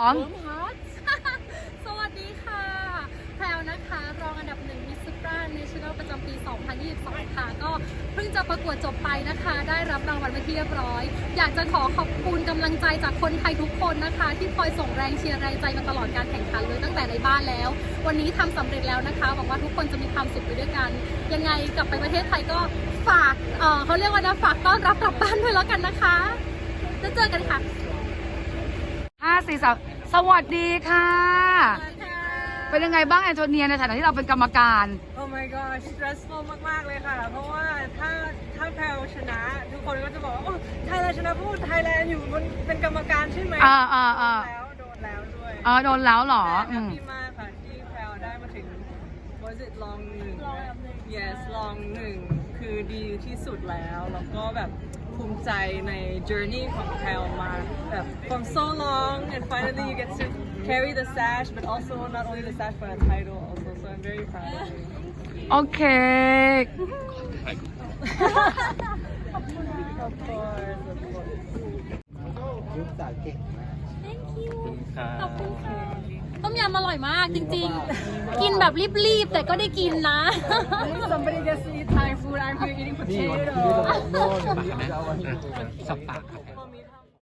องฮอตสวัสดีค่ะแพรวนะคะ รองอันดับหนึ่งมิสซูปราเนชั่นแนลประจำปี 2022 ค่ะ ก็เพิ่งจะประกวดจบไปนะคะ ได้รับรางวัลไปที่เรียบร้อย อยากจะขอขอบคุณกำลังใจจากคนไทยทุกคนนะคะ ที่คอยส่งแรงเชียร์แรงใจมาตลอดการแข่งขันเลยตั้งแต่ในบ้านแล้ว วันนี้ทำสำเร็จแล้วนะคะหวังว่าทุกคนจะมีความสุขไปด้วยกัน ยังไงกลับไปประเทศไทยก็ฝากเเขาเรียกว่านะฝากต้อนรับกลับบ้านด้วยแล้วกันนะคะแล้วเจอกันค่ะ สี่สามสวัสดีค่ะ เป็นยังไงบ้างแอนโทเนียในฐานะที่เราเป็นกรรมการ โอ้ my god stressful มาก ๆ เลยค่ะ เพราะว่าถ้าถ้าแพลวชนะ ทุกคนก็จะบอกว่าโอ้ไทยแลนด์ชนะพูดไทยแลนด์อยู่บนเป็นกรรมการใช่ไหมอ่าอ่าอ่าโดนแล้วโดนแล้วด้วยเออโดนแล้วเหรอ แต่แฮอืปม ปี้มากค่ะที่แพลวได้มาถึง was it ลองหนึ่ง yes ลองหนึ่งคือ ดีที่สุดแล้ว แล้วก็แบบภูมิใจใน journey ของแพลวมาแบบ from so long and finally you get to carry the sash but also not only the sash but a title also so I'm very proud of you โอเค Of course, of course. ขอบคุณค่ะต้มยำอร่อยมากจริงๆ กินแบบรีบๆ แต่ก็ได้กินนะ If somebody gets to eat Thai food, I'm here eating potato. สับปากครับ